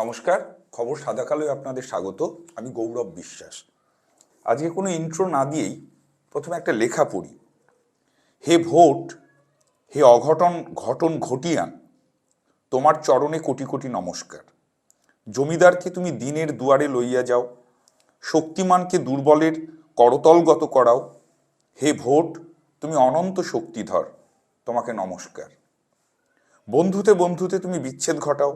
নমস্কার, খবর সাদা কালোয় আপনাদের স্বাগত। আমি গৌরব বিশ্বাস। আজকে কোনো ইন্ট্রো না দিয়েই প্রথমে একটা লেখা পড়ি। হে ভোট, হে অঘটন, ঘটন ঘটিয়ান, তোমার চরণে কোটি কোটি নমস্কার। জমিদারকে তুমি দিনের দুয়ারে লইয়া যাও, শক্তিমানকে দুর্বলের করতলগত করাও। হে ভোট, তুমি অনন্ত শক্তিধর, তোমাকে নমস্কার। বন্ধুতে বন্ধুতে তুমি বিচ্ছেদ ঘটাও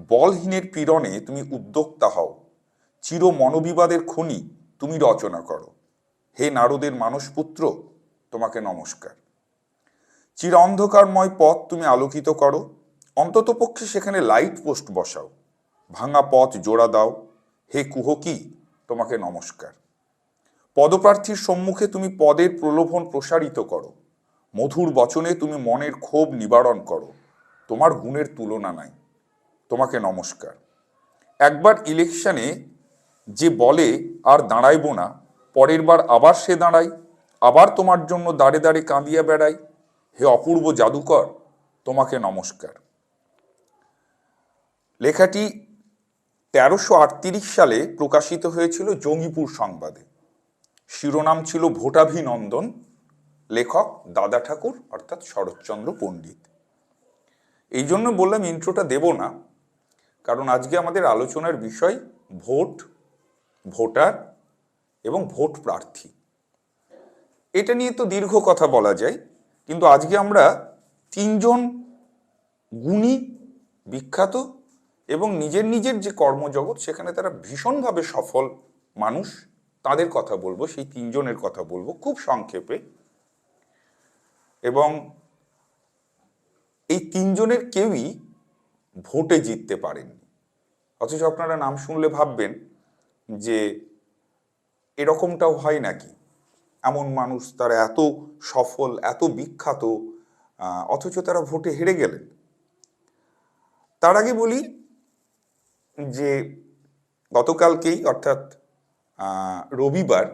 বলহীনের পীড়নে তুমি উদ্যোক্তা হও। চির মনোবিবাদের খনি তুমি রচনা করো। হে নারদের মানসপুত্র, তোমাকে নমস্কার। চির অন্ধকারময় পথ তুমি আলোকিত করো। অন্ততপক্ষে সেখানে লাইট পোস্ট বসাও। ভাঙা পথ জোড়া দাও। হে কুহকি তোমাকে নমস্কার। পদপ্রার্থীর সম্মুখে তুমি পদের প্রলোভন প্রসারিত করো। মধুর বচনে তুমি মনের ক্ষোভ নিবারণ করো। তোমার গুণের তুলনা নাই। তোমাকে নমস্কার। একবার ইলেকশনে যে বলে, আর দাঁড়াইব না, পরের বার আবার সে দাঁড়াই আবার তোমার জন্য দাঁড়ে দাঁড়ে কাঁদিয়া বেড়াই হে অপূর্ব জাদুকর, তোমাকে নমস্কার। লেখাটি তেরোশো সালে প্রকাশিত হয়েছিল জঙ্গিপুর সংবাদে। শিরোনাম ছিল ভোটাভিনন্দন, লেখক দাদা ঠাকুর, অর্থাৎ শরৎচন্দ্র পণ্ডিত। এই জন্য বললাম, ইন্ট্রোটা দেব না। কারণ আজকে আমাদের আলোচনার বিষয় ভোট, ভোটার এবং ভোট প্রার্থী। এটা নিয়ে তো দীর্ঘ কথা বলা যায়, কিন্তু আজকে আমরা তিনজন গুণী, বিখ্যাত এবং নিজের নিজের যে কর্মজগৎ, সেখানে তারা ভীষণভাবে সফল মানুষ, তাদের কথা বলব, সেই তিনজনের কথা বলব খুব সংক্ষেপে। এবং এই তিনজনের কেউই ভোটে জিততে পারেননি। অথচ আপনারা নাম শুনলে ভাববেন যে এরকমটাও হয় নাকি? এমন মানুষ তারা এত সফল, এত বিখ্যাত অথচ তারা ভোটে হেরে গেলেন। তার আগে বলি যে গতকালকেই অর্থাৎ রবিবার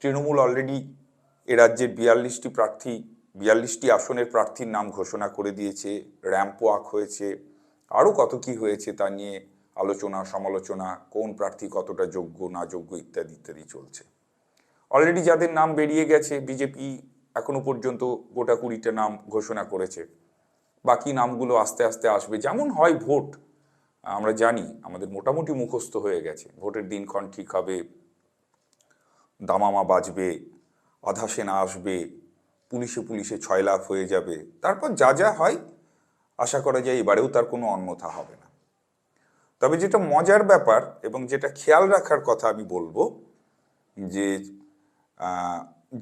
তৃণমূল অলরেডি এ রাজ্যের বিয়াল্লিশটি প্রার্থী, বিয়াল্লিশটি আসনের প্রার্থীর নাম ঘোষণা করে দিয়েছে, র্যাম্প ওয়াক হয়েছে আরও কত কি হয়েছে তা নিয়ে আলোচনা, সমালোচনা, কোন প্রার্থী কতটা যোগ্য, না যোগ্য ইত্যাদি ইত্যাদি চলছে। অলরেডি যাদের নাম বেরিয়ে গেছে বিজেপি এখনও পর্যন্ত গোটা কুড়িটা নাম ঘোষণা করেছে। বাকি নামগুলো আস্তে আস্তে আসবে। যেমন হয় ভোট, আমরা জানি আমাদের মোটামুটি মুখস্থ হয়ে গেছে। ভোটের দিনক্ষণ ঠিক হবে, দামামা বাজবে, আধা সেনা আসবে, পুলিশে পুলিশে ছয় লাখ হয়ে যাবে। তারপর যা যা হয় আশা করা যায় এবারেও তার কোনো অন্যথা হবে না। তবে যেটা মজার ব্যাপার এবং যেটা খেয়াল রাখার কথা আমি বলব যে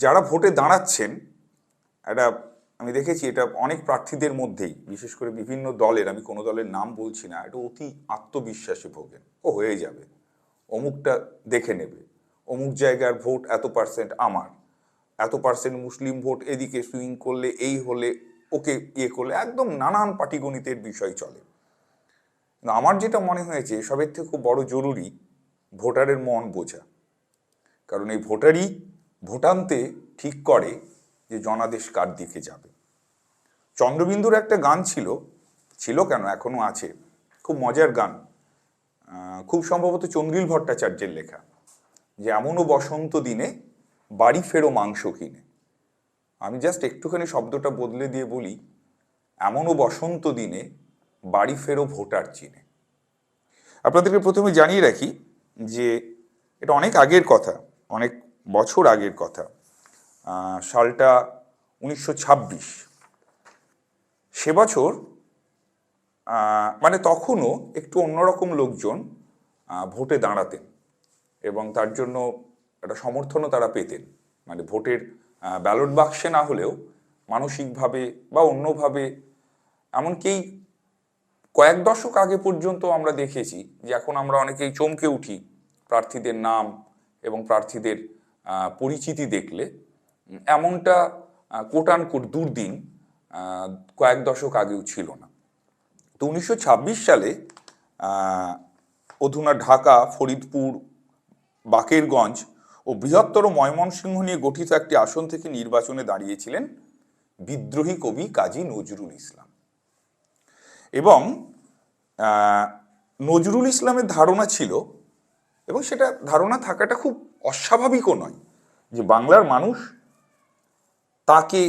যারা ভোটে দাঁড়াচ্ছেন, একটা আমি দেখেছি এটা অনেক প্রার্থীদের মধ্যেই, বিশেষ করে বিভিন্ন দলের, আমি কোনো দলের নাম বলছি না, এটা অতি আত্মবিশ্বাসে ভোগেন ও হয়ে যাবে, অমুকটা দেখে নেবে, অমুক জায়গার ভোট এত পার্সেন্ট আমার, এত পার্সেন্ট মুসলিম ভোট এদিকে সুইং করলে, এই হলে ওকে ইয়ে করলে একদম নানান পাটিগণিতের বিষয় চলে। আমার যেটা মনে হয়েছে, সবের থেকে খুব বড় জরুরি ভোটারের মন বোঝা। কারণ এই ভোটারই ভোটান্তে ঠিক করে যে জনাদেশ কার দিকে যাবে। চন্দ্রবিন্দুর একটা গান ছিল ছিল কেন, এখনও আছে। খুব মজার গান। খুব সম্ভবত চন্দ্রিল ভট্টাচার্যের লেখা। যে, এমনও বসন্ত দিনে বাড়ি ফেরো মাংস কিনে। আমি জাস্ট একটুখানি শব্দটা বদলে দিয়ে বলি, এমনও বসন্ত দিনে বাড়ি ফেরো ভোটার চিনে। আপনাদেরকে প্রথমে জানিয়ে রাখি যে এটা অনেক আগের কথা, অনেক বছর আগের কথা। সালটা উনিশশো ছাব্বিশ। সে বছর মানে তখনও একটু অন্যরকম লোকজন ভোটে দাঁড়াতেন এবং তার জন্য একটা সমর্থনও তারা পেতেন। মানে ভোটের ব্যালট বাক্সে না হলেও মানসিকভাবে বা অন্যভাবে এমনকি কয়েক দশক আগে পর্যন্ত আমরা দেখেছি যে এখন আমরা অনেকেই চমকে উঠি প্রার্থীদের নাম এবং প্রার্থীদের পরিচিতি দেখলে। এমনটা কোটান কোট দুর্দিন কয়েক দশক আগেও ছিল না। তো উনিশশো ছাব্বিশ সালে অধুনা ঢাকা, ফরিদপুর, বাকেরগঞ্জ ও বৃহত্তর ময়মনসিংহ নিয়ে গঠিত একটি আসন থেকে নির্বাচনে দাঁড়িয়েছিলেন বিদ্রোহী কবি কাজী নজরুল ইসলাম। এবং নজরুল ইসলামের ধারণা ছিল, এবং সেটা ধারণা থাকাটা খুব অস্বাভাবিকও নয়, যে বাংলার মানুষ তাকে,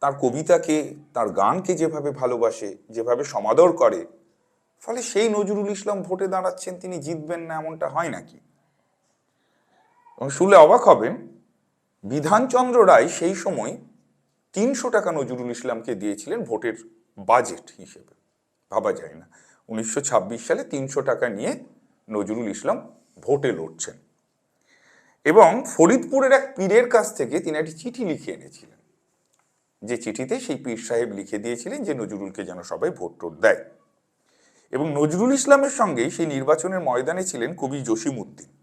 তার কবিতাকে, তার গানকে যেভাবে ভালোবাসে, যেভাবে সমাদর করে, ফলে সেই নজরুল ইসলাম ভোটে দাঁড়াচ্ছেন, তিনি জিতবেন না এমনটা হয় নাকি? শুনলে অবাক হবেন, বিধানচন্দ্র রায় সেই সময় তিনশো টাকা নজরুল ইসলামকে দিয়েছিলেন ভোটের বাজেট হিসেবে। ভাবা যায় না। উনিশশো ছাব্বিশ সালে তিনশো টাকা নিয়ে নজরুল ইসলাম ভোটে লড়ছেন। এবং ফরিদপুরের এক পীরের কাছ থেকে তিনি একটি চিঠি লিখে এনেছিলেন। যে চিঠিতে সেই পীর সাহেব লিখে দিয়েছিলেন যে নজরুলকে যেন সবাই ভোট টোট দেয়। এবং নজরুল ইসলামের সঙ্গেই সেই নির্বাচনের ময়দানে ছিলেন কবি জসিম উদ্দিন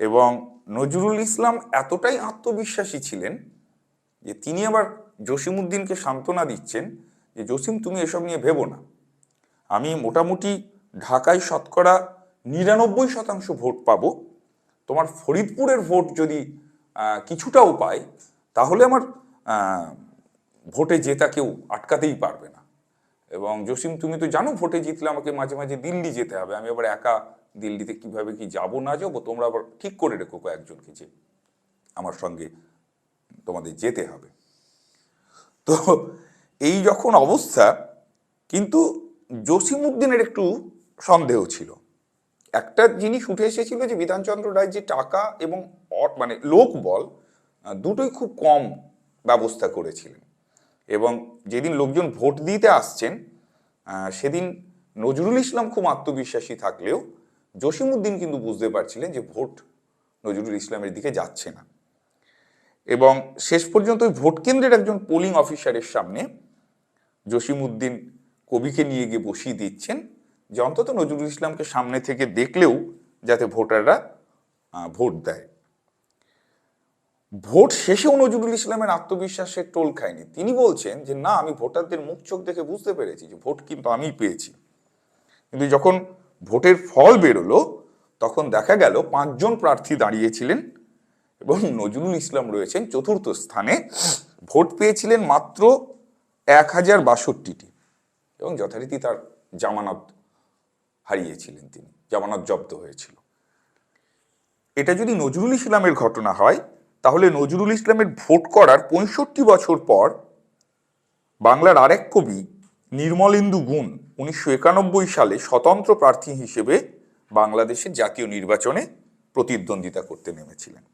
এবং নজরুল ইসলাম এতটাই আত্মবিশ্বাসী ছিলেন যে তিনি আবার জসিমউদ্দিনকে সান্ত্বনা দিচ্ছেন যে, জসিম, তুমি এসব নিয়ে ভেবো না। আমি মোটামুটি ঢাকায় শতকরা নিরানব্বই শতাংশ ভোট পাবো। তোমার ফরিদপুরের ভোট যদি কিছুটাও পাই তাহলে আমার ভোটে জেতা কেউ আটকাতেই পারবে না। এবং জসিম, তুমি তো জানো ভোটে জিতলে আমাকে মাঝে মাঝে দিল্লি যেতে হবে। আমি আবার একা দিল্লিতে কীভাবে কি যাব, না যাব, তোমরা আবার ঠিক করে রেখো কয়েকজনকে যে আমার সঙ্গে তোমাদের যেতে হবে। তো এই যখন অবস্থা, কিন্তু জসিমউদ্দিনের একটু সন্দেহ ছিল। একটা জিনিস উঠে এসেছিল যে বিধানচন্দ্র রায় যে টাকা এবং মানে লোক বল দুটোই খুব কম ব্যবস্থা করেছিলেন। এবং যেদিন লোকজন ভোট দিতে আসছেন সেদিন নজরুল ইসলাম খুব আত্মবিশ্বাসী থাকলেও জসিমউদ্দিন কিন্তু বুঝতে পারছিলেন যে ভোট নজরুল ইসলামের দিকে যাচ্ছে না। এবং শেষ পর্যন্ত ওই ভোট কেন্দ্রের একজন পোলিং অফিসারের সামনে জসিমউদ্দিন কবিকে নিয়ে গিয়ে বসিয়ে দিচ্ছেন যে অন্তত নজরুল ইসলামকে সামনে থেকে দেখলেও যাতে ভোটাররা ভোট দেয়। ভোট শেষেও নজরুল ইসলামের আত্মবিশ্বাসের টোল খায়নি। তিনি বলছেন যে, না, আমি ভোটারদের মুখ চোখ দেখে বুঝতে পেরেছি যে ভোট কিন্তু আমি পেয়েছি। কিন্তু যখন ভোটের ফল বেরোলো, তখন দেখা গেল পাঁচজন প্রার্থী দাঁড়িয়েছিলেন এবং নজরুল ইসলাম রয়েছেন চতুর্থ স্থানে। ভোট পেয়েছিলেন মাত্র এক হাজার বাষট্টিটি এবং যথারীতি তার জামানত হারিয়েছিলেন তিনি, জামানত জব্দ হয়েছিল। এটা যদি নজরুল ইসলামের ঘটনা হয়, তাহলে নজরুল ইসলামের ভোট করার পঁয়ষট্টি বছর পর বাংলার আরেক কবি, নির্মলেন্দু গুণ উনিশশো একানব্বই সালে স্বতন্ত্র প্রার্থী হিসেবে বাংলাদেশের জাতীয় নির্বাচনে প্রতিদ্বন্দ্বিতা করতে নেমেছিলেন।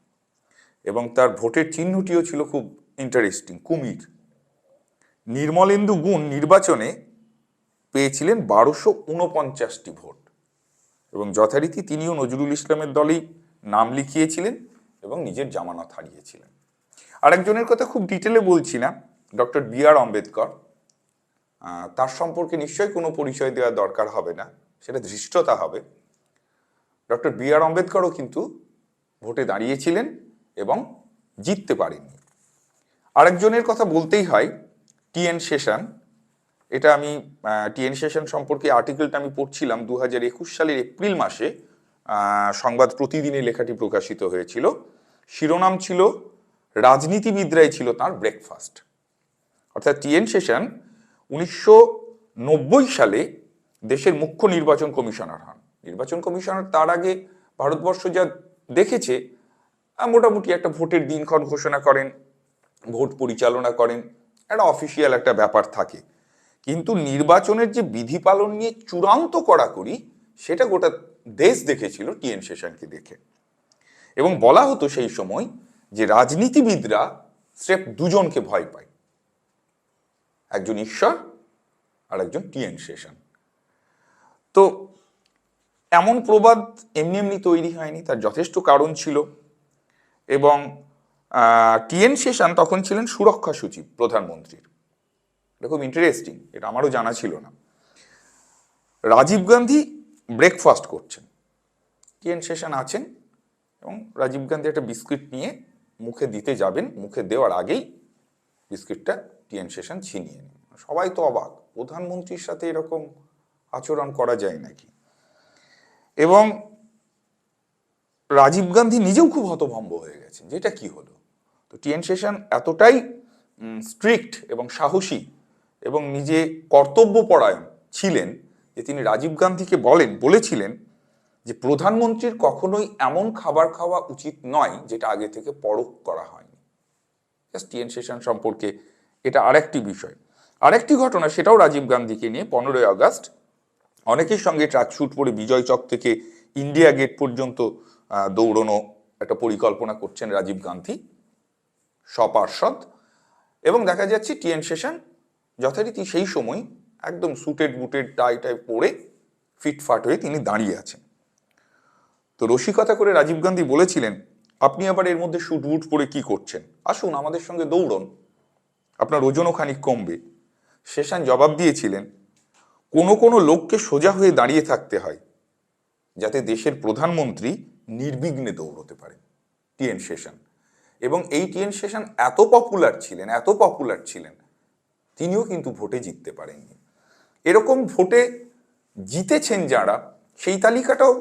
এবং তার ভোটের চিহ্নটিও ছিল খুব ইন্টারেস্টিং কুমির। নির্মলেন্দু গুণ নির্বাচনে পেয়েছিলেন বারোশো উনপঞ্চাশটি ভোট। এবং যথারীতি তিনিও নজরুল ইসলামের দলেই নাম লিখিয়েছিলেন এবং নিজের জামানত হারিয়েছিলেন। আরেকজনের কথা খুব ডিটেলে বলছি না, ডক্টর বি আর আম্বেদকর। তার সম্পর্কে নিশ্চয়ই কোনো পরিচয় দেওয়া দরকার হবে না। সেটা ধৃষ্টতা হবে। ডক্টর বি আর আম্বেদকরও কিন্তু ভোটে দাঁড়িয়েছিলেন এবং জিততে পারেননি। আরেকজনের কথা বলতেই হয়, টি এন শেষান এটা আমি টি এন শেষান সম্পর্কে আর্টিকেলটা আমি পড়ছিলাম দু হাজার একুশ সালের এপ্রিল মাসে। সংবাদ প্রতিদিনে লেখাটি প্রকাশিত হয়েছিল। শিরোনাম ছিল, রাজনীতিবিদরাই ছিল তার ব্রেকফাস্ট অর্থাৎ টি এন শেষান উনিশশো নব্বই সালে দেশের মুখ্য নির্বাচন কমিশনার হন। নির্বাচন কমিশনার তার আগে ভারতবর্ষ যা দেখেছে মোটামুটি একটা ভোটের দিনক্ষণ ঘোষণা করেন, ভোট পরিচালনা করেন, একটা অফিসিয়াল একটা ব্যাপার থাকে। কিন্তু নির্বাচনের যে বিধি পালন নিয়ে চূড়ান্ত কড়াকড়ি, সেটা গোটা দেশ দেখেছিল টিএন শেষানকে দেখে। এবং বলা হতো সেই সময় যে রাজনীতিবিদরা স্রেফ দুজনকে ভয় পায়। একজন ঈশ্বর আর একজন টিএন শেষান তো এমন প্রবাদ এমনি এমনি তৈরি হয়নি, তার যথেষ্ট কারণ ছিল এবং টিএন শেষান তখন ছিলেন সুরক্ষা সচিব প্রধানমন্ত্রীর। এটা খুব ইন্টারেস্টিং এটা আমারও জানা ছিল না। রাজীব গান্ধী ব্রেকফাস্ট করছেন। টিএন শেষান আছেন এবং রাজীব গান্ধী একটা বিস্কিট নিয়ে মুখে দিতে যাবেন, মুখে দেওয়ার আগেই বিস্কিটটা টিএন সেশন ছিনিয়ে নেন সবাই তো অবাক, প্রধানমন্ত্রীর সাথে এরকম আচরণ করা যায় নাকি? এবং রাজীব গান্ধী নিজেও খুব হতভম্ব হয়ে গেছেন, যেটা কি হলো? তো টিএন সেশন এতটাই স্ট্রিক্ট এবং সাহসী এবং নিজে কর্তব্যপরায়ণ ছিলেন যে তিনি রাজীব গান্ধীকে বলেন, বলেছিলেন যে প্রধানমন্ত্রীর কখনোই এমন খাবার খাওয়া উচিত নয় যেটা আগে থেকে পরখ করা হয়নি। জাস্ট টিএন সেশন সম্পর্কে এটা আরেকটি বিষয়। আরেকটি ঘটনা সেটাও রাজীব গান্ধীকে নিয়ে পনেরোই আগস্ট। অনেকের সঙ্গে ট্রাক শুট পরে বিজয় চক থেকে ইন্ডিয়া গেট পর্যন্ত দৌড়নো একটা পরিকল্পনা করছেন রাজীব গান্ধী সপার্ষদ এবং দেখা যাচ্ছে টিএন সেশন যথারীতি সেই সময় একদম সুটেড বুটেড টাই টাই পরে ফিটফাট হয়ে তিনি দাঁড়িয়ে আছেন। তো রসিকতা করে রাজীব গান্ধী বলেছিলেন, আপনি আবার এর মধ্যে শুট বুট পরে কি করছেন? আসুন আমাদের সঙ্গে দৌড়ন। আপনার ওজনও খানিক কমবে। শেষান জবাব দিয়েছিলেন, কোনো কোনো লোককে সোজা হয়ে দাঁড়িয়ে থাকতে হয়, যাতে দেশের প্রধানমন্ত্রী নির্বিঘ্নে দৌড়তে পারেন। টিএন সেশন। এবং এই টিএন সেশন এত পপুলার ছিলেন, এত পপুলার ছিলেন, তিনিও কিন্তু ভোটে জিততে পারেননি। এরকম ভোটে জিতেছেন যারা, সেই তালিকাটাও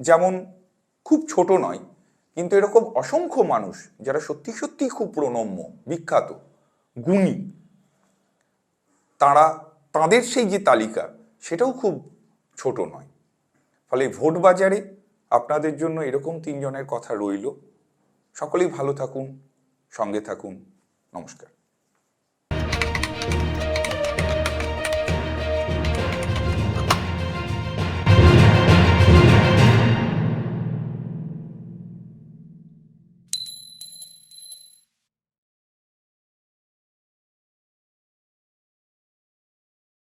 যেমন খুব ছোট নয়, কিন্তু এরকম অসংখ্য মানুষ যারা সত্যি সত্যি খুব প্রণম্য, বিখ্যাত গুণী। তারা, তাদের সেই যে তালিকা, সেটাও খুব ছোট নয়। ফলে ভোট বাজারে আপনাদের জন্য এরকম তিনজনের কথা রইল। সকলেই ভালো থাকুন, সঙ্গে থাকুন। নমস্কার।